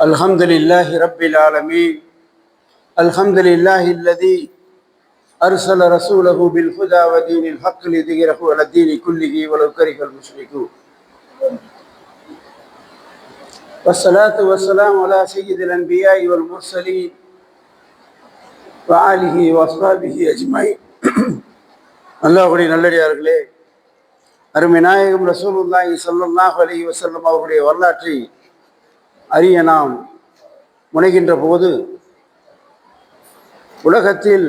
الحمد لله رب العالمين الحمد لله الذي أرسل رسوله بالهدى ودين الحق ليظهره على الدين كله ولو كره المشركون والصلاة والسلام على سيد الأنبياء والمرسلين وآله وأصحابه أجمعين அல்லாஹுடைய நல்லடியார்களே அருமை நாயகம் ரசூலுல்லாஹி ஸல்லல்லாஹு அலைஹி வஸல்லம் அவருடைய வரலாற்றை அறிய நாம் முனைகின்ற போது உலகத்தில்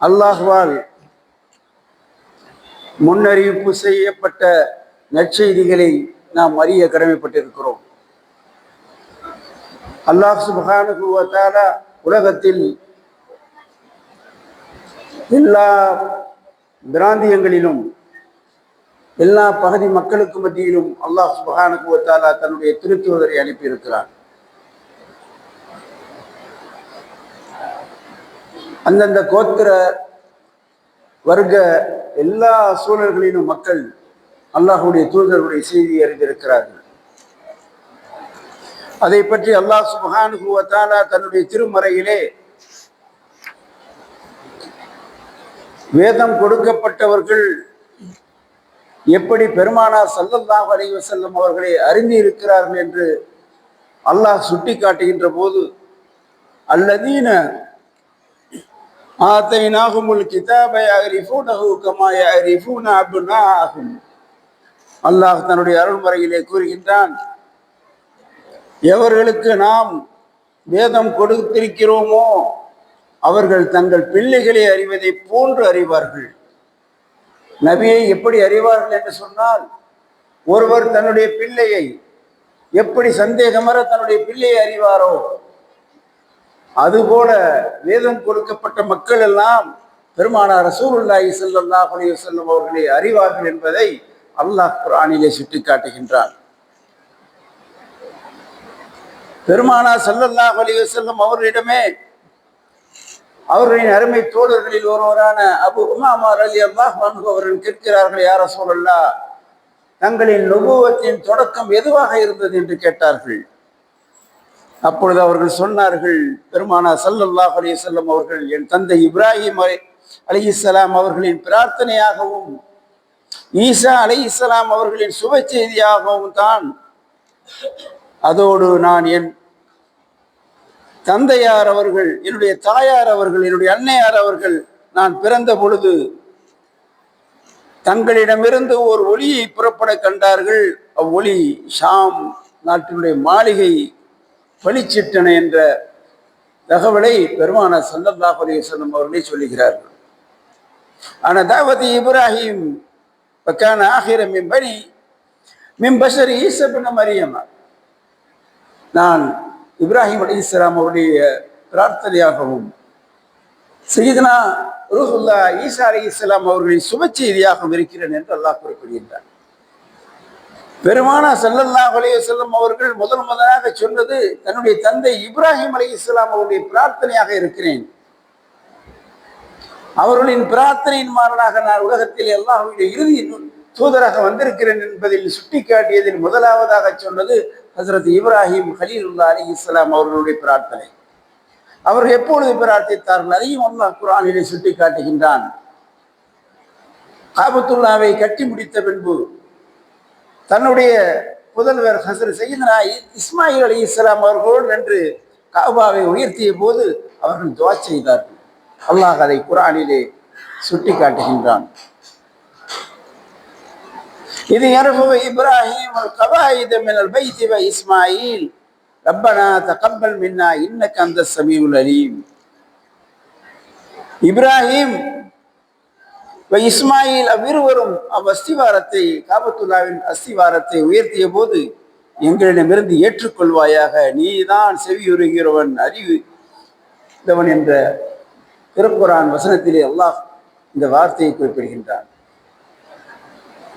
அல்லாஹ்வால் முன்னறிவிப்பு செய்யப்பட்ட நற்செய்திகளை நாம் அறிய கடமைப்பட்டிருக்கிறோம். அல்லாஹ் சுப்ஹானஹு உலகத்தில் எல்லா பிராந்தியங்களிலும் எல்லா பகுதி மக்களுக்கு மத்தியிலும் அல்லாஹ் சுபஹானஹு வ தன்னுடைய திருத்துவதரை அனுப்பியிருக்கிறார் அந்தந்த கோத்திர வர்க்க எல்லா சூழல்களிலும் மக்கள் அல்லாஹுடைய தூதர்களுடைய செய்தி அறிந்திருக்கிறார்கள். அதை பற்றி அல்லாஹ் சுபஹானஹு வ தன்னுடைய திருமறையிலே வேதம் கொடுக்கப்பட்டவர்கள் எப்படி பெருமானார் சல்லல்லாஹ் அலைவ செல்லும் அவர்களை அறிந்து இருக்கிறார்கள் என்று அல்லாஹ் சுட்டி காட்டுகின்ற போது அல்லதீன ஆத்தைனாகுமுல் கிதாபை அரிஃபூனஹு கமா யரிஃபூன அப்னாஹும் அல்லாஹ் தன்னுடைய அருள்முறையிலே கூறுகின்றான் எவர்களுக்கு நாம் வேதம் கொடுத்திருக்கிறோமோ அவர்கள் தங்கள் பிள்ளைகளை அறிவதை போன்று அறிவார்கள். நபியை எப்படி அறிவார்கள் என்று சொன்னால் ஒருவர் தன்னுடைய பிள்ளையை எப்படி சந்தேகமர தன்னுடைய பிள்ளையை அறிவாரோ அதுபோல வேதம் கொடுக்கப்பட்ட மக்கள் எல்லாம் பெருமானார் ரசூலுல்லாஹி சல்லாஹ் அலி வல்லம் அவர்களை அறிவார்கள் என்பதை அல்லாஹ் குர்ஆனிலே சுட்டிக்காட்டுகின்றார் பெருமானார் சல்லல்லாஹ் அலி வஸல்லம் அவர்களிடமே அவர்களின் அருமை தோழர்களில் ஒருவரான அபு உமாமார் அலி அல்லாஹ் அவர்கள் கேட்கிறார்கள் யார சூழல்லா தங்களின் நுபுவத்தின் தொடக்கம் எதுவாக இருந்தது? என்று கேட்டார்கள். அப்பொழுது அவர்கள் சொன்னார்கள் பெருமானா சல்லல்லாஹ் அலி செல்லம் அவர்கள் என் தந்தை இப்ராஹிம் அலி இஸ்லாம் அவர்களின் பிரார்த்தனையாகவும் ஈசா அலி இஸ்லாம் அவர்களின் சுப செய்தியாகவும் தான் அதோடு நான் என் தந்தையார் அவர்கள் என்னுடைய தாயார் அவர்கள் என்னுடைய அன்னையார் அவர்கள் நான் பிறந்த பொழுது தங்களிடமிருந்து ஒரு ஒளியை புறப்பட கண்டார்கள். அவ்வொளி ஷாம் நாட்டினுடைய மாளிகை பளிச்சிட்டன என்ற தகவலை பெருமான சல்லல்லாஹ் அலிவசல்லம் அவர்களே சொல்லுகிறார்கள். ஆனால் தாவதி இப்ராஹிம் பக்கான ஆகிர மிம்பனி மிம்பஷர் ஈசபின் மரியம்மா நான் இப்ராஹிம் அலி இஸ்லாம் அவருடைய பிரார்த்தனையாகவும் சையதுனா ரூஹுல்லா ஈசா அலி இஸ்லாம் அவர்களின் சுப செய்தியாகவும் இருக்கிறேன் என்று அல்லாஹ் குறிப்பிடுகின்றார் பெருமானா செல்லல்லா அலைய செல்லம் அவர்கள் முதல் முதலாக சொன்னது தன்னுடைய தந்தை இப்ராஹிம் அலி இஸ்லாம் அவருடைய பிரார்த்தனையாக இருக்கிறேன். அவர்களின் பிரார்த்தனையின் மாறனாக நான் உலகத்தில் அல்லாஹுடைய இறுதி தூதராக வந்திருக்கிறேன் என்பதில் சுட்டிக்காட்டியதில் முதலாவதாக சொன்னது ஹசரத் இப்ராஹிம் ஹலீலுல்லா அலி இஸ்லாம் அவர்களுடைய பிரார்த்தனை. அவர்கள் எப்பொழுது பிரார்த்தித்தார்கள்? அதையும் அல்லாஹ் குரானிலே சுட்டி காட்டுகின்றான் காபத்துல்லாவை கட்டி முடித்த பின்பு தன்னுடைய புதல்வர் ஹசர் சையதனா இஸ்மாயில் அலி இஸ்லாம் அவர்களோடு நின்று காபாவை உயர்த்திய போது அவர்கள் துவா செய்தார்கள். அல்லாஹ் அதை குரானிலே சுட்டி காட்டுகின்றான் இது يرفع إبراهيم القواعد من البيت وإسماعيل ربنا تقبل منا إنك أنت السميع العليم இப்ராஹிம் இஸ்மாயில் அவ்விருவரும் அவ் அஸ்திவாரத்தை காபத்துல்லாவின் அஸ்திவாரத்தை உயர்த்திய போது எங்களிடமிருந்து ஏற்றுக்கொள்வாயாக நீதான் செவியுறுகிறவன் அறிவுவன் என்ற திருக்குரான் வசனத்திலே அல்லாஹ் இந்த வார்த்தையை குறிப்பிடுகின்றான்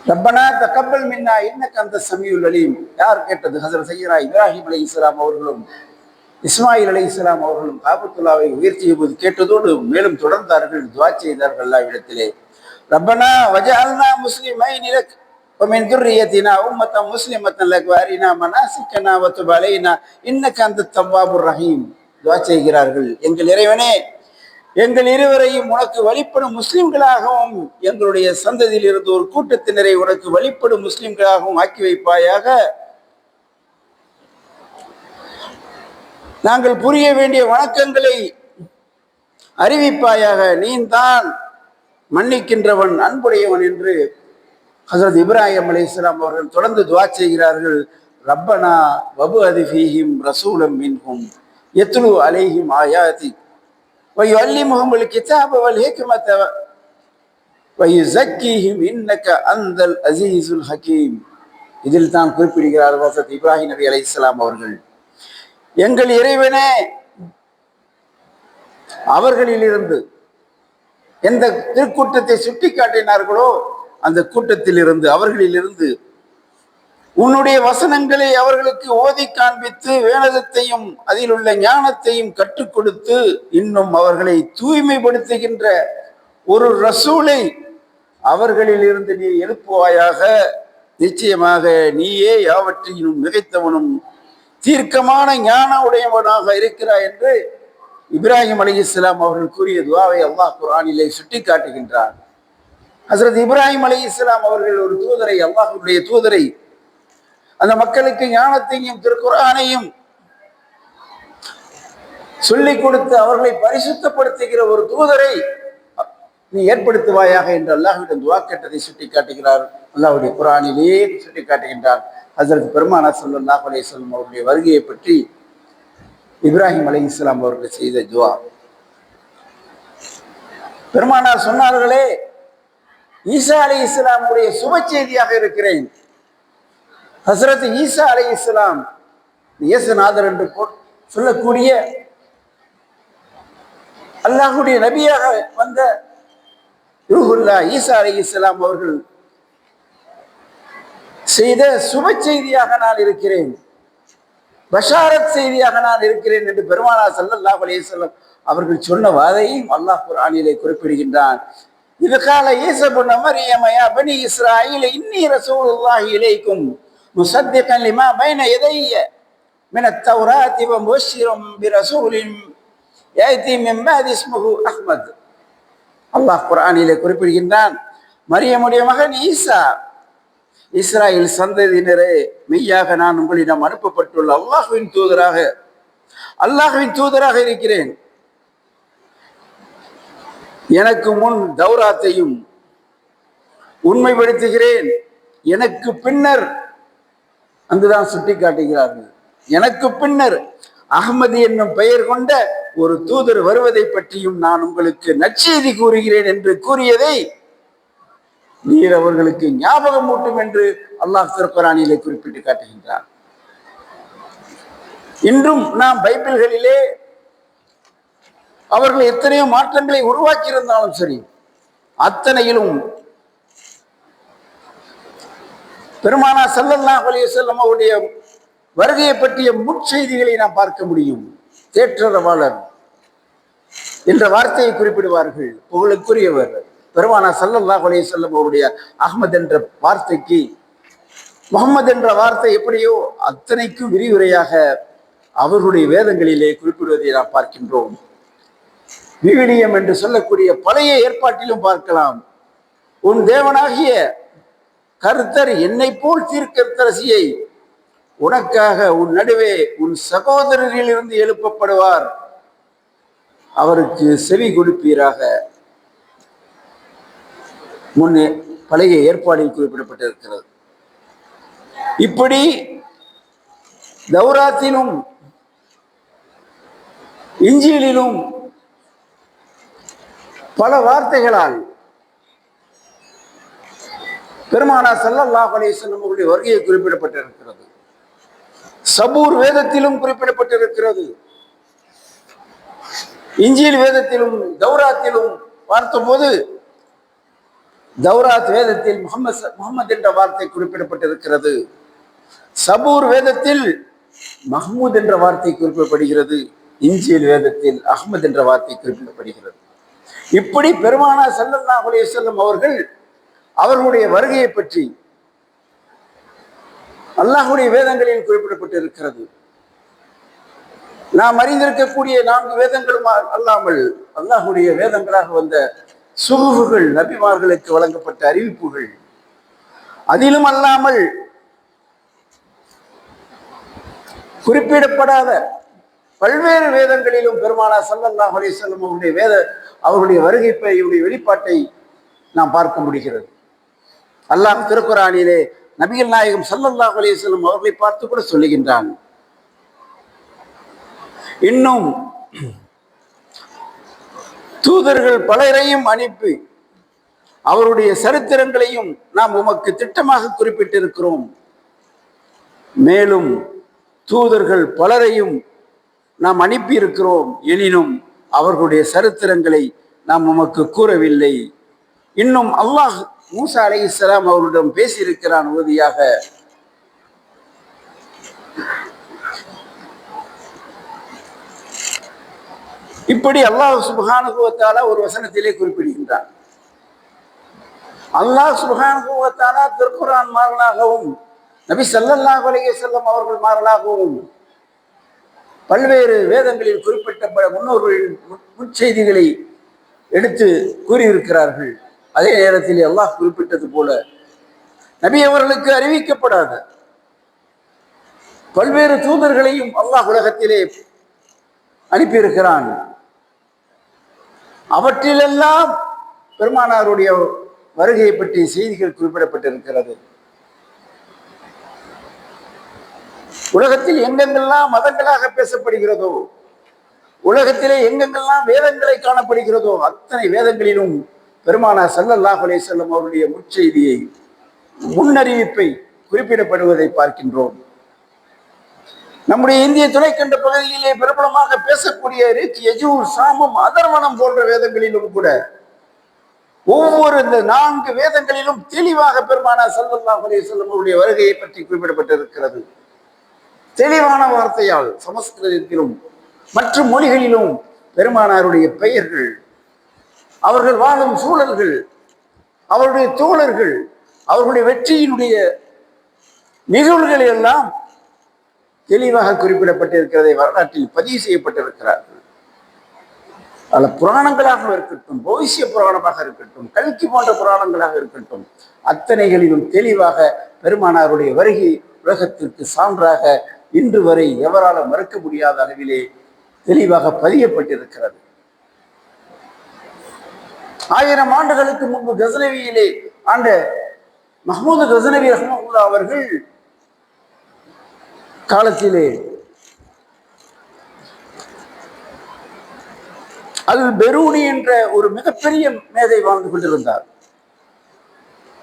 ரப்பனா தக்கப்பல் மின்னா இன்னக்கு அந்த சமியுல் அலீம் யார் கேட்டது ஹசரத் சையரா இப்ராஹிம் அலி இஸ்லாம் அவர்களும் இஸ்மாயில் அலி இஸ்லாம் அவர்களும் காபத்துல்லாவை உயர்த்திய போது கேட்டதோடு மேலும் தொடர்ந்தார்கள் துவா செய்தார்கள் எல்லா இடத்திலே ரப்பனா வஜால்னா முஸ்லிமை நிலக் ومن ذريتنا أمة مسلمة لك وأرنا مناسكنا وتب علينا إنك أنت التواب الرحيم துவா செய்கிறார்கள் எங்கள் இறைவனே எங்கள் இருவரையும் உனக்கு வழிபடும் முஸ்லிம்களாகவும் எங்களுடைய சந்ததியில் இருந்து ஒரு கூட்டத்தினரை உனக்கு வழிபடும் முஸ்லிம்களாகவும் ஆக்கி வைப்பாயாக. நாங்கள் புரிய வேண்டிய வணக்கங்களை அறிவிப்பாயாக நீந்தான் மன்னிக்கின்றவன் அன்புடையவன் என்று ஹசரத் இப்ராஹிம் அலி இஸ்லாம் அவர்கள் தொடர்ந்து துவா செய்கிறார்கள். ரப்பனா வபு அதிஃபீஹிம் ரசூலம் மின்ஹும் எத்லு அலேஹிம் ஆயாதி ويعلمهم الكتاب والحكمة ويزكيهم إنك أنت العزيز الحكيم இதில் தான் குறிப்பிடுகிறார் வசத் இப்ராஹிம் நபி அலை இஸ்லாம் அவர்கள் எங்கள் இறைவனே அவர்களிலிருந்து எந்த திருக்கூட்டத்தை சுட்டி காட்டினார்களோ அந்த கூட்டத்தில் இருந்து அவர்களிலிருந்து உன்னுடைய வசனங்களை அவர்களுக்கு ஓதி காண்பித்து வேணதத்தையும் அதில் உள்ள ஞானத்தையும் கற்றுக் கொடுத்து இன்னும் அவர்களை தூய்மைப்படுத்துகின்ற ஒரு ரசூலை அவர்களில் இருந்து நீ எழுப்புவாயாக. நிச்சயமாக நீயே யாவற்றையும் மிகைத்தவனும் தீர்க்கமான ஞான உடையவனாக இருக்கிறாய் என்று இப்ராஹிம் அலி இஸ்லாம் அவர்கள் கூறிய துவாவை அல்லாஹ் குரானிலே சுட்டி காட்டுகின்றார் ஹசரத் இப்ராஹிம் அலி இஸ்லாம் அவர்கள் ஒரு தூதரை அல்லாஹுடைய தூதரை அந்த மக்களுக்கு ஞானத்தையும் திருக்குறானையும் சொல்லிக் கொடுத்து அவர்களை பரிசுத்தப்படுத்துகிற ஒரு தூதரை நீ ஏற்படுத்துவாயாக என்று அல்லாஹ்விடம் துவா கேட்டதை சுட்டி காட்டுகிறார் அல்லாஹுடைய குரானிலே சுட்டி காட்டுகின்றார் ஹசரத் பெருமானா சல்லாஹ் அலையம் அவருடைய வருகையை பற்றி இப்ராஹிம் அலி இஸ்லாம் அவர்கள் செய்த துவா. பெருமானார் சொன்னார்களே ஈசா அலி இஸ்லாமுடைய சுப செய்தியாக இருக்கிறேன். ஹசரத் ஈசா அலை இஸ்லாம் இயேசுநாதர் என்று சொல்லக்கூடிய அல்லாஹுடைய நபியாக வந்த ரூஹுல்லா ஈசா அலை இஸ்லாம் அவர்கள் செய்த சுப செய்தியாக நான் இருக்கிறேன். பஷாரத் செய்தியாக நான் இருக்கிறேன் என்று பெருமானா சல்லல்லா அலையம் அவர்கள் சொன்ன வாதையும் அல்லாஹ் குரானிலே குறிப்பிடுகின்றான். இது கால ஈசபுன் மரியமயா பனி இஸ்ராயில் இன்னி ரசூலுல்லாஹி இலைக்கும் مصدقا لما بين يدي من التوراة ومبشرا برسول يأتي من بعد اسمه أحمد அல்லாஹ் குரானிலே குறிப்பிடுகின்றான் மரியமுடைய மகன் ஈசா இஸ்ராயல் சந்ததியினரே மெய்யாக நான் உங்களிடம் அனுப்பப்பட்டுள்ள அல்லாஹுவின் தூதராக அல்லாஹுவின் தூதராக இருக்கிறேன் எனக்கு முன் தௌராத்தையும் உண்மைப்படுத்துகிறேன் எனக்கு பின்னர் அங்குதான் சுட்டி காட்டுகிறார்கள் எனக்கு பின்னர் அகமது என்னும் பெயர் கொண்ட ஒரு தூதர் வருவதை பற்றியும் நான் உங்களுக்கு நற்செய்தி கூறுகிறேன் என்று கூறியதை நீர் அவர்களுக்கு ஞாபகம் ஊட்டும் என்று அல்லாஹ் சிறப்பராணியிலே குறிப்பிட்டு காட்டுகின்றார். இன்றும் நாம் பைபிள்களிலே அவர்கள் எத்தனையோ மாற்றங்களை உருவாக்கியிருந்தாலும் சரி அத்தனையிலும் பெருமானா சல்லல்லாஹ் அலையம் அவருடைய வருகையை பற்றிய முற்செய்திகளை நாம் பார்க்க முடியும். தேற்றரவாளர் என்ற வார்த்தையை குறிப்பிடுவார்கள். புகழுக்குரியவர். பெருமானா சல்லல்லாஹ் செல்லம் அவருடைய அகமது என்ற வார்த்தைக்கு முகமது என்ற வார்த்தை எப்படியோ அத்தனைக்கும் விரிவுரையாக அவர்களுடைய வேதங்களிலே குறிப்பிடுவதை நாம் பார்க்கின்றோம். விவிலியம் என்று சொல்லக்கூடிய பழைய ஏற்பாட்டிலும் பார்க்கலாம். உன் தேவனாகிய கர்த்தர் என்னை போல் தீர்க்கத்தரசியை உனக்காக உன் நடுவே உன் சகோதரரிலிருந்து எழுப்பப்படுவார். அவருக்கு செவி கொடுப்பீராக. முன்னே பழைய ஏற்பாடில் குறிப்பிடப்பட்டிருக்கிறது. இப்படி தௌராத்தினும் இஞ்சியிலும் பல வார்த்தைகளால் பெருமானா சல்லல்லாஹ் அலேசன் அவருடைய வருகையை குறிப்பிடப்பட்டிருக்கிறது. சபூர் வேதத்திலும் குறிப்பிடப்பட்டிருக்கிறது. இஞ்சியில் வேதத்திலும் தௌராத்திலும் பார்த்தபோது தௌராத் வேதத்தில் முகமது முகமது என்ற வார்த்தை குறிப்பிடப்பட்டிருக்கிறது. சபூர் வேதத்தில் மஹ்மூத் என்ற வார்த்தை குறிப்பிடப்படுகிறது. இஞ்சியல் வேதத்தில் அஹ்மத் என்ற வார்த்தை குறிப்பிடப்படுகிறது. இப்படி பெருமானா சல்லல்லாஹ் அலையம் அவர்கள் அவர்களுடைய வருகையை பற்றி அல்லாஹுடைய வேதங்களில் குறிப்பிடப்பட்டிருக்கிறது. நாம் அறிந்திருக்கக்கூடிய நான்கு வேதங்களும் அல்லாமல் அல்லாஹுடைய வேதங்களாக வந்த சுகுகள் நபிமார்களுக்கு வழங்கப்பட்ட அறிவிப்புகள். அதிலும் அல்லாமல் குறிப்பிடப்படாத பல்வேறு வேதங்களிலும் பெருமானா சல்லல்லாஹ் அலிசல்லம் அவருடைய வேத அவருடைய வருகைப்பையுடைய வெளிப்பாட்டை நாம் பார்க்க முடிகிறது. அல்லாஹ் திருக்குறானிலே நபிகள் நாயகம் சல்லல்லாஹ் அலிசல்லம் அவர்களை பார்த்து கூட சொல்லுகின்றான். இன்னும் தூதர்கள் பலரையும் அனுப்பி அவருடைய சரித்திரங்களையும் நாம் உமக்கு திட்டமாக குறிப்பிட்டிருக்கிறோம். மேலும் தூதர்கள் பலரையும் நாம் அனுப்பியிருக்கிறோம். எனினும் அவர்களுடைய சரித்திரங்களை நாம் உமக்கு கூறவில்லை. இன்னும் அல்லாஹ் மூசா அலை இஸ்லாம் அவரிடம் பேசியிருக்கிறான் உறுதியாக. இப்படி அல்லாஹ் சுபகானுபவத்தால ஒரு வசனத்திலே குறிப்பிடுகின்றான். அல்லாஹ் சுபகானுபவத்தாலா திருக்குரான் மாறலாகவும் நபி சல்லல்லாஹ் அலைய செல்லம் அவர்கள் மாறலாகவும் பல்வேறு வேதங்களில் குறிப்பிட்ட முன்னோர்களின் முற்செய்திகளை எடுத்து கூறியிருக்கிறார்கள். அதே நேரத்தில் அல்லாஹ் குறிப்பிட்டது போல நபி அவர்களுக்கு அறிவிக்கப்படாத பல்வேறு தூதர்களையும் அல்லாஹ் உலகத்திலே அனுப்பியிருக்கிறான். அவற்றிலெல்லாம் பெருமானாருடைய வருகையை பற்றிய செய்திகள் குறிப்பிடப்பட்டிருக்கிறது. உலகத்தில் எங்கெங்கெல்லாம் மதங்களாக பேசப்படுகிறதோ உலகத்திலே எங்கெங்கெல்லாம் வேதங்களை காணப்படுகிறதோ அத்தனை வேதங்களிலும் பெருமானா சல்லல்லாஹ் அலே செல்லம் அவருடைய முற்செய்தியை முன்னறிவிப்பை குறிப்பிடப்படுவதை பார்க்கின்றோம். நம்முடைய இந்திய துணைக்கண்ட பகுதியிலே பிரபலமாக பேசக்கூடிய ரிச் எஜூர் சாமம் அதர்வனம் போன்ற வேதங்களிலும் கூட ஒவ்வொரு இந்த நான்கு வேதங்களிலும் தெளிவாக பெருமானா சல்லல்லாஹ் அலே செல்லம் அவருடைய வருகையை பற்றி குறிப்பிடப்பட்டிருக்கிறது. தெளிவான வார்த்தையால் சமஸ்கிருதத்திலும் மற்ற மொழிகளிலும் பெருமானாருடைய பெயர்கள் அவர்கள் வாழும் சூழல்கள் அவருடைய தோழர்கள் அவர்களுடைய வெற்றியினுடைய நிகழ்வுகள் எல்லாம் தெளிவாக குறிப்பிடப்பட்டிருக்கிறதை வரலாற்றில் பதிவு செய்யப்பட்டிருக்கிறார்கள். அதில் புராணங்களாக இருக்கட்டும் பவிஷ்ய புராணமாக இருக்கட்டும் கல்கி போன்ற புராணங்களாக இருக்கட்டும் அத்தனைகளிலும் தெளிவாக பெருமானாருடைய வருகை உலகத்திற்கு சான்றாக இன்று வரை எவரால மறுக்க முடியாத அளவிலே தெளிவாக பதியப்பட்டிருக்கிறது. ஆயிரம் ஆண்டுகளுக்கு முன்பு கசனவியிலே ஆண்ட மஹமூது கசனவி ரஹ்மல்லா அவர்கள் காலத்திலே அல் பெரூனி என்ற ஒரு மிகப்பெரிய மேதை வாழ்ந்து கொண்டிருந்தார்.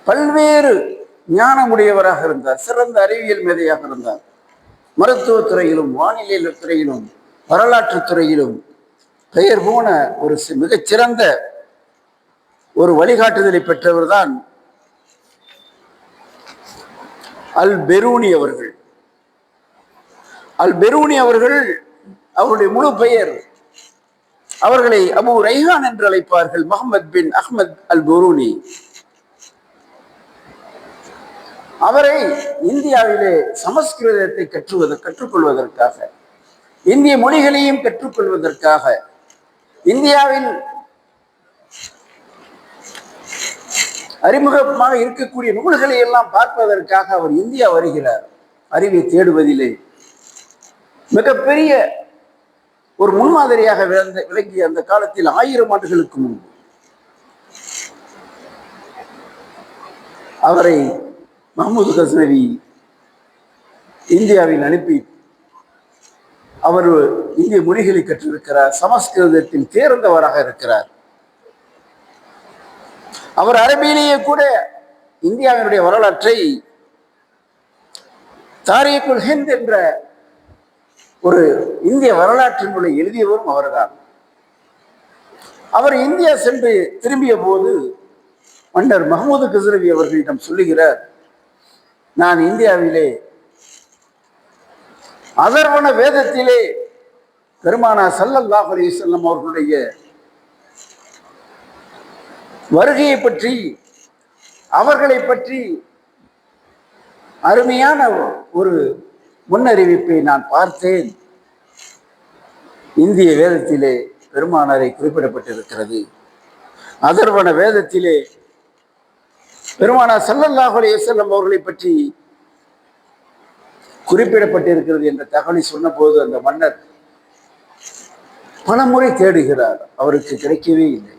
பல்வேறு ஞானமுடையவராக இருந்தார். சிறந்த அறிவியல் மேதையாக இருந்தார். மருத்துவத்துறையிலும் வானிலை துறையிலும் வரலாற்று துறையிலும் பெயர் போன ஒரு மிகச்சிறந்த ஒரு வழிகாட்டுதலை பெற்றவர் தான் அல் பெரூனி அவர்கள். அல் பெரூனி அவர்கள் அவருடைய முழு பெயர் அவர்களை அபு ரைஹான் என்று அழைப்பார்கள் முகமது பின் அஹ்மத் அல் பெரூனி அவரை இந்தியாவிலே சமஸ்கிருதத்தை கற்றுவது கற்றுக்கொள்வதற்காக இந்திய மொழிகளையும் கற்றுக்கொள்வதற்காக இந்தியாவில் அறிமுகமாக இருக்கக்கூடிய நூல்களை எல்லாம் பார்ப்பதற்காக அவர் இந்தியா வருகிறார். அறிவை தேடுவதிலே மிகப்பெரிய ஒரு முன்மாதிரியாக விளந்த விளங்கிய அந்த காலத்தில் ஆயிரம் ஆண்டுகளுக்கு முன்பு அவரை மஹமூது கஸ்னவி இந்தியாவில் அனுப்பி அவர் இந்திய மொழிகளை கற்றிருக்கிறார் சமஸ்கிருதத்தில் தேர்ந்தவராக இருக்கிறார். அவர் அரபியிலேயே கூட இந்தியாவினுடைய வரலாற்றை தாரியக்குல் ஹிந்த் என்ற ஒரு இந்திய வரலாற்று நூலை எழுதியவரும் அவர்தான். அவர் இந்தியா சென்று திரும்பிய போது மன்னர் மஹமூது கசரவி அவர்களிடம் சொல்லுகிறார் நான் இந்தியாவிலே அதர்வன வேதத்திலே பெருமானா சல்லல்லாஹ் அலிசல்லம் அவர்களுடைய வருகையை பற்றி அவர்களை பற்றி அருமையான ஒரு முன்னறிவிப்பை நான் பார்த்தேன். இந்திய வேதத்திலே பெருமானாரை குறிப்பிடப்பட்டிருக்கிறது. அதர்வன வேதத்திலே பெருமானார் ஸல்லல்லாஹு செல்லம் அவர்களை பற்றி குறிப்பிடப்பட்டிருக்கிறது என்ற தகவலை சொன்னபோது அந்த மன்னர் பலமுறை தேடுகிறார். அவருக்கு கிடைக்கவே இல்லை.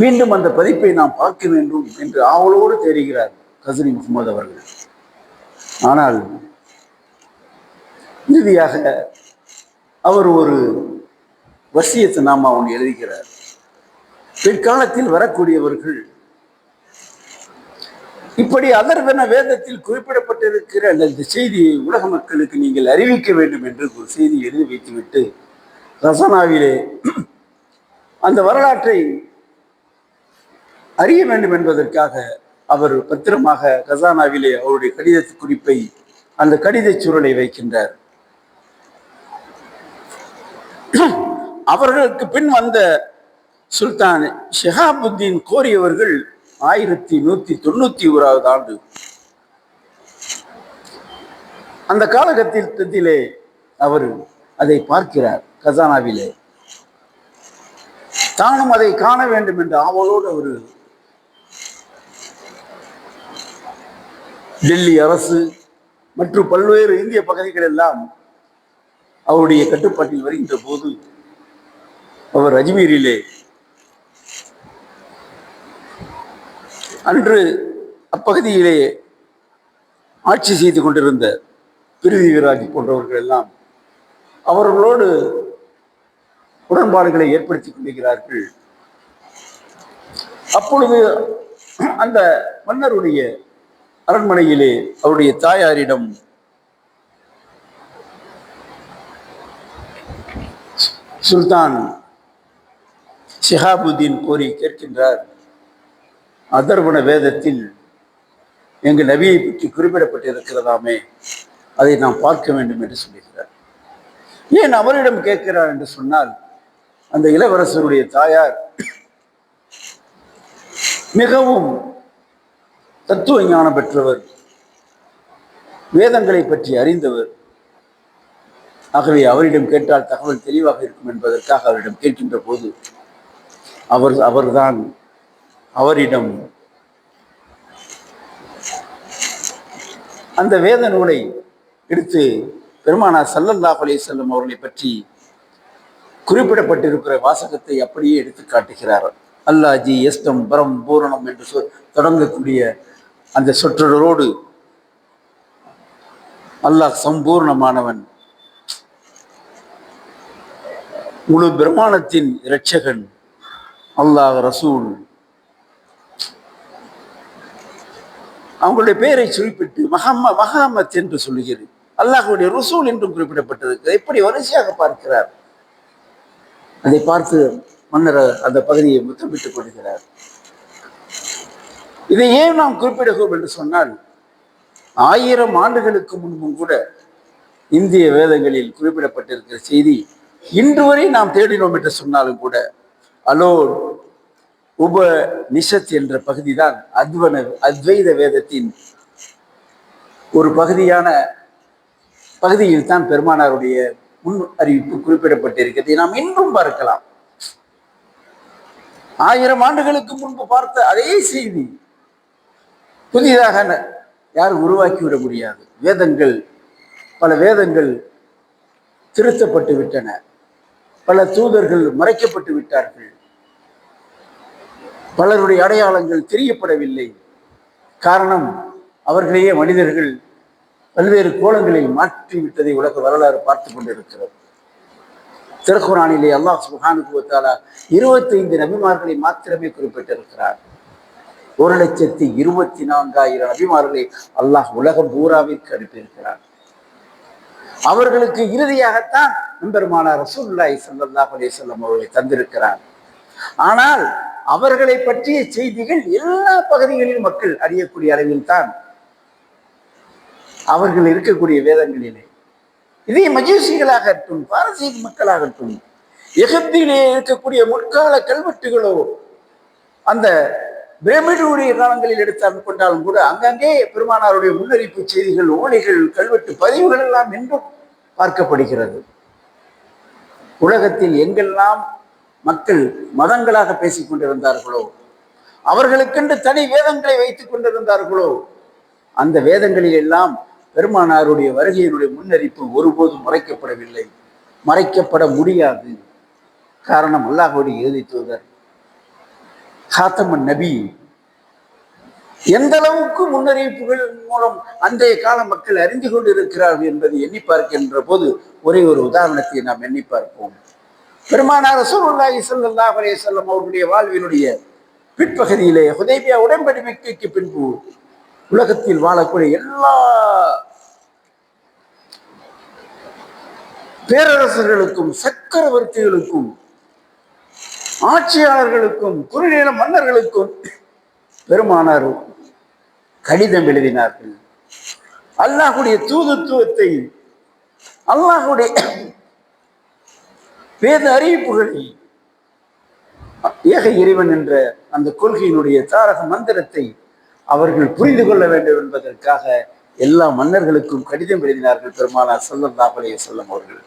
மீண்டும் அந்த பதிப்பை நாம் பார்க்க வேண்டும் என்று ஆவலோடு தெரிகிறார் கசனி முகமது அவர்கள். ஆனால் இறுதியாக அவர் ஒரு வசியத்தை நாம் அவன் எழுதுகிறார். பிற்காலத்தில் வரக்கூடியவர்கள் இப்படி அதர்வன வேதத்தில் குறிப்பிடப்பட்டிருக்கிற அந்த செய்தியை உலக மக்களுக்கு நீங்கள் அறிவிக்க வேண்டும் என்று ஒரு செய்தி எழுதி வைத்துவிட்டு ரசனாவிலே அந்த வரலாற்றை அறிய வேண்டும் என்பதற்காக அவர் பத்திரமாக கசானாவிலே அவருடைய கடித குறிப்பை அந்த கடித சுருளை வைக்கின்றார். அவர்களுக்கு பின் வந்த சுல்தான் ஷிஹாபுத்தீன் கோரியவர்கள் ஆயிரத்தி நூத்தி தொண்ணூத்தி ஓராவது ஆண்டு. அந்த காலகட்டத்திலே அவர் அதை பார்க்கிறார் கசானாவிலே. தானும் அதை காண வேண்டும் என்ற ஆவலோடு அவர் டெல்லி அரசு மற்றும் பல்வேறு இந்திய பகுதிகள் எல்லாம் அவருடைய கட்டுப்பாட்டில் வருகின்ற போது அவர் அஜ்மீரிலே அன்று அப்பகுதியிலே ஆட்சி செய்து கொண்டிருந்த பிரிதிவிராஜ் போன்றவர்கள் எல்லாம் அவர்களோடு உடன்பாடுகளை ஏற்படுத்திக் கொள்கிறார்கள் அப்பொழுது அந்த மன்னருடைய அரண்மனையிலே அவருடைய தாயாரிடம் சுல்தான் ஷிஹாபுதீன் கோரி கேட்கின்றார். அதர்வன வேதத்தில் எங்கள் நபியை பற்றி குறிப்பிடப்பட்டிருக்கிறதாமே அதை நாம் பார்க்க வேண்டும் என்று சொல்லுகிறார் ஏன் அவரிடம் கேட்கிறார் என்று சொன்னால் அந்த இளவரசருடைய தாயார் மிகவும் தத்துவ ஞானம் பெற்றவர் வேதங்களை பற்றி அறிந்தவர். ஆகவே அவரிடம் கேட்டால் தகவல் தெளிவாக இருக்கும் என்பதற்காக அவரிடம் கேட்கின்ற போது அவர் அவர்தான் அவரிடம் அந்த வேத நூலை எடுத்து பெருமானா ஸல்லல்லாஹு அலைஹி வஸல்லம் அவர்களை பற்றி குறிப்பிடப்பட்டிருக்கிற வாசகத்தை அப்படியே எடுத்து காட்டுகிறார். அல்லாஜி எஸ்டம் பரம் பூரணம் என்று சொல் தொடங்கக்கூடிய அந்த சொற்றொடரோடு அல்லாஹ் சம்பூர்ணமானவன். முழு பிரமாணத்தின் இரட்சகன் அல்லாஹ் ரசூல். அவங்களுடைய பெயரை குறிப்பிட்டு மஹம்ம மஹாமத் என்று சொல்லுகிறது. அல்லாஹுடைய ரசூல் என்றும் குறிப்பிடப்பட்டிருக்கு எப்படி வரிசையாக பார்க்கிறார்? அதை பார்த்து மன்னர் அந்த பகுதியை முத்தமிட்டுக் கொள்கிறார். இதை ஏன் நாம் குறிப்பிடுகிறோம் என்று சொன்னால் ஆயிரம் ஆண்டுகளுக்கு முன்பும் கூட இந்திய வேதங்களில் குறிப்பிடப்பட்டிருக்கிற செய்தி இன்று வரை நாம் தேடினோம் என்று சொன்னாலும் கூட அலோர் உப நிஷத் என்ற பகுதிதான் அத்வன அத்வைத வேதத்தின் ஒரு பகுதியான பகுதியில் தான் பெருமானாருடைய முன் அறிவிப்பு குறிப்பிடப்பட்டிருக்கிறது. நாம் இன்னும் பார்க்கலாம். ஆயிரம் ஆண்டுகளுக்கு முன்பு பார்த்த அதே செய்தி புதிதாக யாரும் உருவாக்கி விட முடியாது. வேதங்கள் பல வேதங்கள் திருத்தப்பட்டு விட்டன. பல தூதர்கள் மறைக்கப்பட்டு விட்டார்கள். பலருடைய அடையாளங்கள் தெரியப்படவில்லை. காரணம் அவர்களையே மனிதர்கள் பல்வேறு கோலங்களில் மாற்றி விட்டதை உலக வரலாறு பார்த்து கொண்டிருக்கிறது. திருக்குறானிலே அல்லாஹ் சுப்ஹானஹு இருபத்தைந்து நபிமார்களை மாத்திரமே குறிப்பிட்டிருக்கிறார். ஒரு லட்சத்தி இருபத்தி நான்காயிரம் நபிமார்களை அல்லாஹ் உலகம் பூராவிற்கு அனுப்பியிருக்கிறார். அவர்களுக்கு இறுதியாகத்தான் நம்பெருமானார் ரசூல்லாய் ஸல்லல்லாஹு அலைஹி அவர்களை தந்திருக்கிறார். ஆனால் அவர்களை பற்றிய செய்திகள் எல்லா பகுதிகளிலும் மக்கள் அறியக்கூடிய அளவில் தான் அவர்கள் இருக்கக்கூடிய வேதங்களிலே. இதே மஜூசிகளாகட்டும் பாரசீக மக்களாகட்டும் எகிப்திலே இருக்கக்கூடிய முற்கால கல்வெட்டுகளோ அந்த பிரமிடுடைய காலங்களில் எடுத்து கொண்டாலும் கூட அங்கங்கே பெருமானாருடைய முன்னறிப்பு செய்திகள் ஓலைகள் கல்வெட்டு பதிவுகள் எல்லாம் இன்றும் பார்க்கப்படுகிறது. உலகத்தில் எங்கெல்லாம் மக்கள் மதங்களாக பேசிக் கொண்டிருந்தார்களோ அவர்களுக்கென்று தனி வேதங்களை வைத்துக் கொண்டிருந்தார்களோ அந்த வேதங்களில் எல்லாம் பெருமானாருடைய வருகையினுடைய முன்னறிப்பு ஒருபோதும் மறைக்கப்படவில்லை. மறைக்கப்பட முடியாது. காரணம் அல்லாஹுடைய எழுதி தூதர். ஹாத்தமன் நபி. எந்த அளவுக்கு முன்னறிவிப்புகள் மூலம் அன்றைய கால மக்கள் அறிந்து கொண்டிருக்கிறார்கள் என்பதை எண்ணி பார்க்கின்ற போது ஒரே ஒரு உதாரணத்தை நாம் எண்ணி பார்ப்போம். பெருமானார் ரசூலுல்லாஹி ஸல்லல்லாஹு அலைஹி வஸல்லம் அவருடைய வாழ்வினுடைய பிற்பகுதியிலே ஹுதைபியா உடன்படிக்கைக்கு பின்பு உலகத்தில் வாழக்கூடிய எல்லா பேரரசர்களுக்கும் சக்கரவர்த்திகளுக்கும் ஆட்சியாளர்களுக்கும் குறுநில மன்னர்களுக்கும் பெருமானார் கடிதம் எழுதினார்கள். அல்லாஹுடைய தூதுத்துவத்தை அல்லாஹுடைய வேத அறிவிப்புகளை ஏக இறைவன் என்ற அந்த கொள்கையினுடைய தாரக மந்திரத்தை அவர்கள் புரிந்து கொள்ள வேண்டும் என்பதற்காக எல்லா மன்னர்களுக்கும் கடிதம் எழுதினார்கள் பெருமானார் ஸல்லல்லாஹு அலைஹி வஸல்லம் அவர்கள்.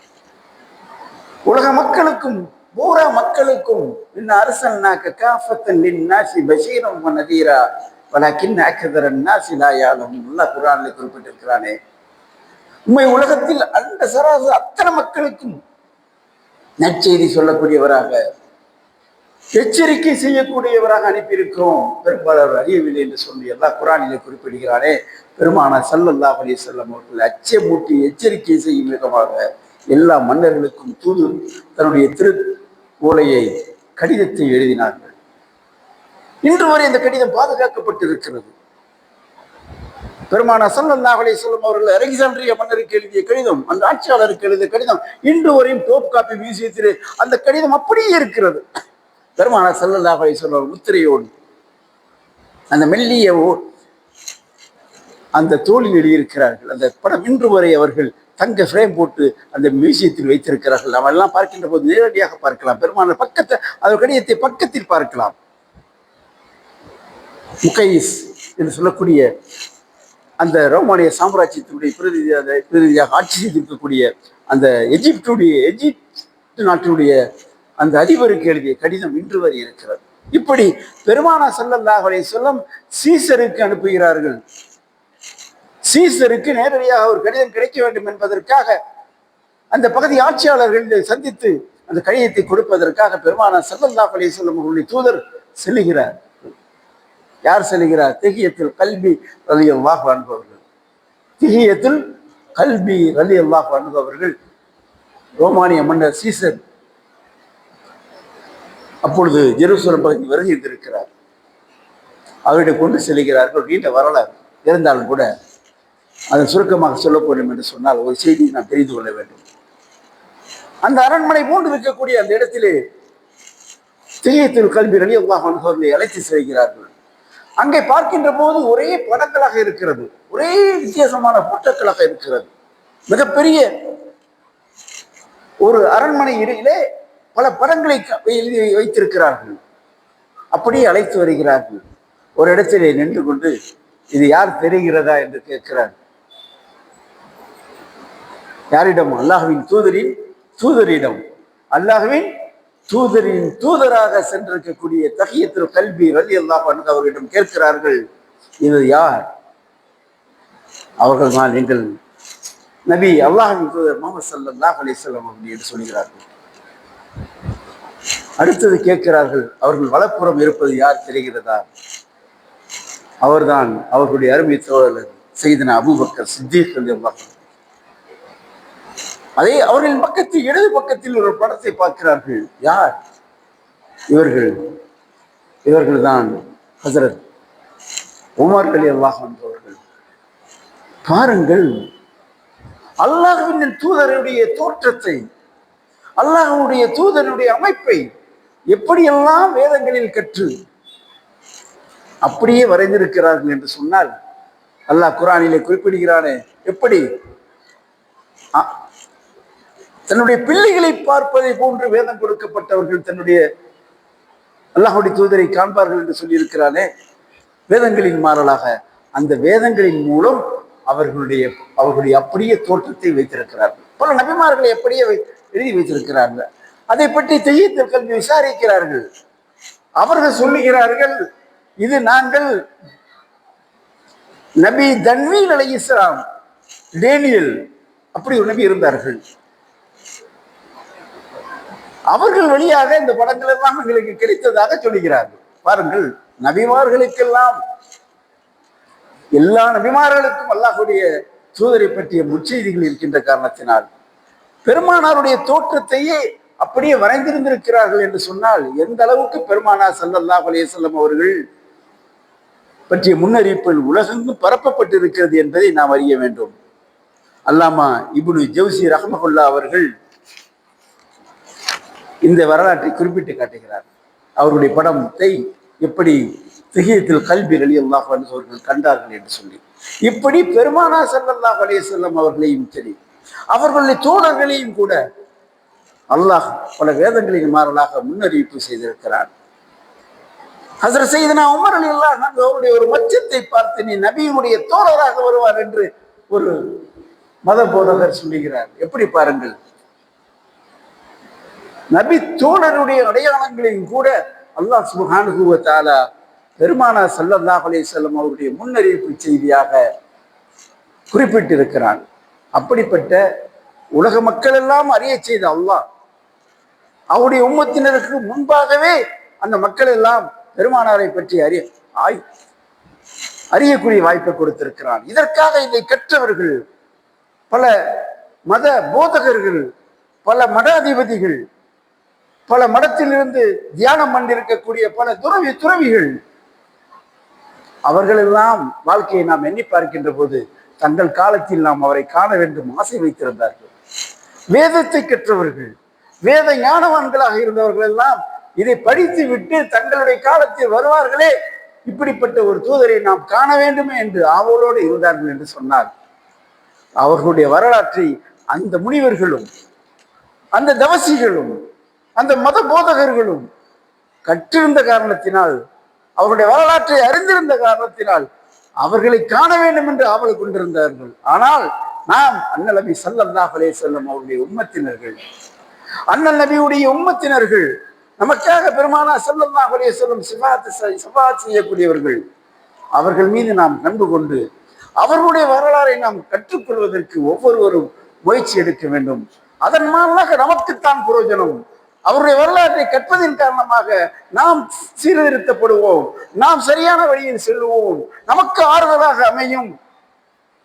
உலக மக்களுக்கும் பூரா மக்களுக்கும் இன்ன அரசல்னாக்க காஃபத்தன் நாசி பஷீரம் நதீரா. வலக்கின் அக்கதரன் நாசி லா யாலம் குறிப்பிட்டிருக்கிறானே. உண்மை உலகத்தில் அந்த சராசரி அத்தனை மக்களுக்கும் நற்செய்தி சொல்லக்கூடியவராக எச்சரிக்கை செய்யக்கூடியவராக அனுப்பியிருக்கிறோம். பெரும்பாலர் அறியவில்லை என்று சொல்லி எல்லா குரானிலே குறிப்பிடுகிறானே. பெருமானார் சல்லல்லா அலி செல்லம் அவர்கள் அச்சமூட்டி எச்சரிக்கை செய்யும் விதமாக எல்லா மன்னர்களுக்கும் தூது தன்னுடைய திரு ஓலையை கடிதத்தை எழுதினார்கள். இன்று வரை இந்த கடிதம் பாதுகாக்கப்பட்டிருக்கிறது. பெருமான ஸல்லல்லாஹு அலைஹி சொல்லும் அவர்கள் அலெக்சாண்ட்ரிய மன்னருக்கு எழுதிய கடிதம் அந்த ஆட்சியாளருக்கு எழுதிய கடிதம் இன்று வரையும் டோப் காப்பி மியூசியத்திலே அந்த கடிதம் அப்படியே இருக்கிறது. பெருமான ஸல்லல்லாஹு அலைஹி வஸல்லம் முத்திரையோடு அந்த மெல்லிய ஓ- அந்த தோளில் எழுதியிருக்கிறார்கள். அந்த படம் இன்று வரை அவர்கள் தங்க ஃப்ரேம் போட்டு அந்த மியூசியத்தில் வைத்திருக்கிறார்கள். நாம் எல்லாம் பார்க்கின்ற போது நேரடியாக பார்க்கலாம். பெருமான பக்கத்தை அவர் கடிதத்தை பக்கத்தில் பார்க்கலாம். முகைஸ் என்று சொல்லக்கூடிய அந்த ரோமானிய சாம்ராஜ்யத்தினுடைய பிரதிநிதியாக பிரதிநிதியாக ஆட்சி செய்திருக்கக்கூடிய அந்த எஜிப்டுடைய எஜிப்து நாட்டினுடைய அந்த அதிபருக்கு எழுதிய கடிதம் இன்று வரை இருக்கிறது. இப்படி பெருமானா ஸல்லல்லாஹு அலைஹி சீசருக்கு அனுப்புகிறார்கள். சீசருக்கு நேரடியாக ஒரு கடிதம் கிடைக்க வேண்டும் என்பதற்காக அந்த பகுதி ஆட்சியாளர்கள் சந்தித்து அந்த கடிதத்தை கொடுப்பதற்காக பெருமான சல்லல்லா அலிசல்லம் அவர்களுடைய தூதர் செல்லுகிறார். யார் செல்கிறார் திகியத்தில் கல்வி ரலி அல்லாஹ் அனுபவர்கள் திகியத்தில் கல்வி ரலி அல்லாஹ் அனுபவர்கள் ரோமானிய மன்னர் சீசர் அப்பொழுது ஜெருசலம் பகுதி வருகை இருந்திருக்கிறார் அவரிடம் கொண்டு செல்கிறார்கள் நீண்ட வரலாறு. இருந்தாலும் கூட அதை சுருக்கமாக சொல்ல என்று சொன்னால் ஒரு செய்தியை நாம் தெரிந்து கொள்ள வேண்டும். அந்த அரண்மனை போன்று இருக்கக்கூடிய அந்த இடத்திலே திரியத்தில் கல்வி ரலியல்லாஹ் அல்லாஹ் அழைத்து செல்கிறார்கள். அங்கே பார்க்கின்ற போது ஒரே படங்களாக இருக்கிறது. ஒரே வித்தியாசமான போட்டோக்களாக இருக்கிறது. மிகப்பெரிய ஒரு அரண்மனை இடையிலே பல படங்களை எழுதி வைத்திருக்கிறார்கள். அப்படியே அழைத்து வருகிறார்கள். ஒரு இடத்திலே நின்று கொண்டு இது யார் தெரிகிறதா? என்று கேட்கிறார். யாரிடம் அல்லாஹுவின் தூதரின் தூதரிடம். அல்லாஹுவின் தூதரின் தூதராக சென்றிருக்கக்கூடிய தகியத்தில் கல்வி ரலி அல்லாஹ் அவர்களிடம் கேட்கிறார்கள் இது யார்? அவர்கள் தான் எங்கள் நபி அல்லாஹின் தூதர் முகமது சல்லாஹ் அலைஹி வஸல்லம் என்று சொல்கிறார்கள். அடுத்தது கேட்கிறார்கள் அவர்கள் வலப்புறம் இருப்பது யார் தெரிகிறதா? அவர்தான் அவர்களுடைய அருமை தோழர் செய்தன அபுபக்கர் சித்திக் ரலியல்லாஹு அதே அவர்களின் பக்கத்தில் இடது பக்கத்தில் ஒரு படத்தை பார்க்கிறார்கள். யார்? இவர்கள். இவர்கள் தான் ஹசரத் உமர் அலி அல்லாஹ் என்பவர்கள் பாருங்கள். அல்லாஹுவின் தூதருடைய தோற்றத்தை அல்லாஹுடைய தூதருடைய அமைப்பை எப்படியெல்லாம் வேதங்களில் கற்று அப்படியே வரைந்திருக்கிறார்கள் என்று சொன்னால் அல்லாஹ் குரானிலே குறிப்பிடுகிறானே எப்படி? தன்னுடைய பிள்ளைகளை பார்ப்பதை போன்று வேதம் கொடுக்கப்பட்டவர்கள் தன்னுடைய அல்லாஹுடைய தூதரை காண்பார்கள் என்று சொல்லியிருக்கிறானே. வேதங்களின் மாறலாக அந்த வேதங்களின் மூலம் அவர்களுடைய அவர்களுடைய அப்படியே தோற்றத்தை வைத்திருக்கிறார்கள் பல நபிமார்களை எப்படியே எழுதி வைத்திருக்கிறார்கள். அதை பற்றி தெய்யத்தில் கல்வி விசாரிக்கிறார்கள். அவர்கள் சொல்லுகிறார்கள் இது நாங்கள் நபி தன்வீல் அலை இஸ்லாம் டேனியல் அப்படி ஒரு நபி இருந்தார்கள். அவர்கள் வழியாக இந்த படங்கள் எல்லாம் எங்களுக்கு கிடைத்ததாக சொல்லுகிறார்கள். பாருங்கள் நபிமார்களுக்கெல்லாம் எல்லா நபிமார்களுக்கும் அல்லாஹுடைய தூதரை பற்றிய முச்செய்திகள் இருக்கின்ற காரணத்தினால் பெருமானாருடைய தோற்றத்தையே அப்படியே வரைந்திருந்திருக்கிறார்கள் என்று சொன்னால் எந்த அளவுக்கு பெருமானார் சல்லல்லாஹ் அலையம் அவர்கள் பற்றிய முன்னறிப்பில் உலகெங்கும் பரப்பப்பட்டிருக்கிறது என்பதை நாம் அறிய வேண்டும். அல்லாமா இபுனு ஜவுசி ரஹமகுல்லா அவர்கள் இந்த வரலாற்றை குறிப்பிட்டு காட்டுகிறார். அவருடைய படத்தை எப்படி திகியத்தில் கல்வி அலி அல்லாஹ் அவர்கள் கண்டார்கள் என்று சொல்லி. இப்படி பெருமானா சல்லல்லாஹ் அலைய செல்லம் அவர்களையும் சரி அவர்களுடைய தோழர்களையும் கூட அல்லாஹ் பல வேதங்களின் மாறலாக முன்னறிவிப்பு செய்திருக்கிறார் ஹசர் செய்தனா உமர் அலி அல்லாஹ் அவருடைய ஒரு மச்சத்தை பார்த்து நீ நபியினுடைய தோழராக வருவார் என்று ஒரு மத போதகர் சொல்லுகிறார். எப்படி பாருங்கள் நபி தோழருடைய அடையாளங்களையும் கூட அல்லாஹ் சுபஹானுகுவத்தாலா பெருமானா சல்லல்லாஹ் அலே செல்லம் அவருடைய முன்னறிவிப்பு செய்தியாக குறிப்பிட்டிருக்கிறான். அப்படிப்பட்ட உலக மக்கள் எல்லாம் அறிய செய்த அல்லாஹ் அவருடைய உம்மத்தினருக்கு முன்பாகவே அந்த மக்கள் எல்லாம் பெருமானாரை பற்றி அறிய ஆய் அறியக்கூடிய வாய்ப்பை கொடுத்திருக்கிறான். இதற்காக இதை கற்றவர்கள் பல மத போதகர்கள் பல மடாதிபதிகள் பல மடத்திலிருந்து தியானம் பண்ணிருக்கக்கூடிய பல துறவி துறவிகள் அவர்களெல்லாம் வாழ்க்கையை நாம் எண்ணி பார்க்கின்ற போது தங்கள் காலத்தில் நாம் அவரை காண வேண்டும் ஆசை வைத்திருந்தார்கள். வேதத்தை கற்றவர்கள் வேத ஞானவான்களாக இருந்தவர்கள் எல்லாம் இதை படித்து விட்டு தங்களுடைய காலத்தில் வருவார்களே இப்படிப்பட்ட ஒரு தூதரை நாம் காண வேண்டுமே என்று ஆவலோடு இருந்தார்கள் என்று சொன்னார். அவர்களுடைய வரலாற்றை அந்த முனிவர்களும் அந்த தவசிகளும் அந்த மத போதகர்களும் கற்றிருந்த காரணத்தினால் அவருடைய வரலாற்றை அறிந்திருந்த காரணத்தினால் அவர்களை காண வேண்டும் என்று ஆவல் கொண்டிருந்தார்கள். ஆனால் நாம் அண்ணல் நபி சல்லல்லாஹ் அலே செல்லம் அவருடைய உம்மத்தினர்கள் அண்ணல் நபியுடைய உம்மத்தினர்கள் நமக்காக பெருமானா சல்லல்லாஹ் அலே செல்லும் சிபாத்து சிபாத் செய்யக்கூடியவர்கள் அவர்கள் மீது நாம் கண்டு கொண்டு அவர்களுடைய வரலாறை நாம் கற்றுக்கொள்வதற்கு ஒவ்வொருவரும் முயற்சி எடுக்க வேண்டும். அதன் மூலமாக நமக்குத்தான் புரோஜனம் அவருடைய வரலாற்றை கற்பதின் காரணமாக நாம் சீர்திருத்தப்படுவோம். நாம் சரியான வழியில் செல்வோம். நமக்கு ஆறுதலாக அமையும்.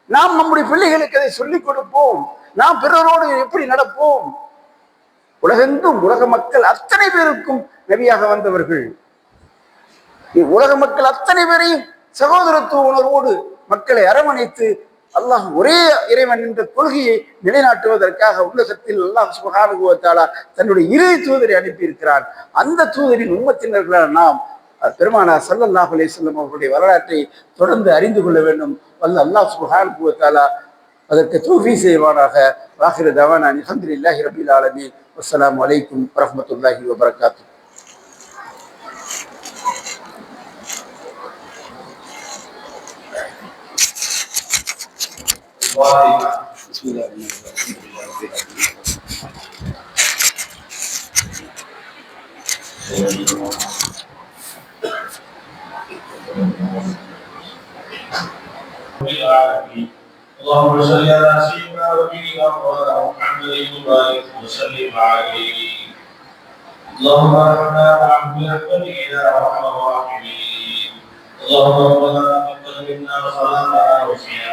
நாம் நம்முடைய பிள்ளைகளுக்கு அதை சொல்லிக் கொடுப்போம். நாம் பிறரோடு எப்படி நடப்போம்? உலகெங்கும் உலக மக்கள் அத்தனை பேருக்கும் நபியாக வந்தவர்கள். உலக மக்கள் அத்தனை பேரையும் சகோதரத்துவ உணர்வோடு மக்களை அரவணைத்து அல்லாஹ் ஒரே இறைவன் என்ற கொள்கையை நிலைநாட்டுவதற்காக உலகத்தில் அல்லாஹ் சுகானுகுவத்தாலா தன்னுடைய இறுதி தூதரை அனுப்பியிருக்கிறான். அந்த தூதரின் உம்மத்தினர்களால் நாம் பெருமானா சல்லல்லாஹ் அலே சொல்லம் அவர்களுடைய வரலாற்றை தொடர்ந்து அறிந்து கொள்ள வேண்டும். வல்ல அல்லாஹ் சுகானுகுவத்தாலா அதற்கு தூஃபி செய்வானாக. வாஹிர தவானா அலமதுல்லாஹி ரபில் ஆலமி அஸ்லாம் வலைக்கும் வரமத்துல்லாஹி வபரகாத்து اللهم صل على سيدنا ونبينا مولانا محمد وبارك وسلم عليه اللهم ارحمنا برحمتك يا ارحم الراحمين اللهم ربنا تقبل منا صلاتنا وصيامنا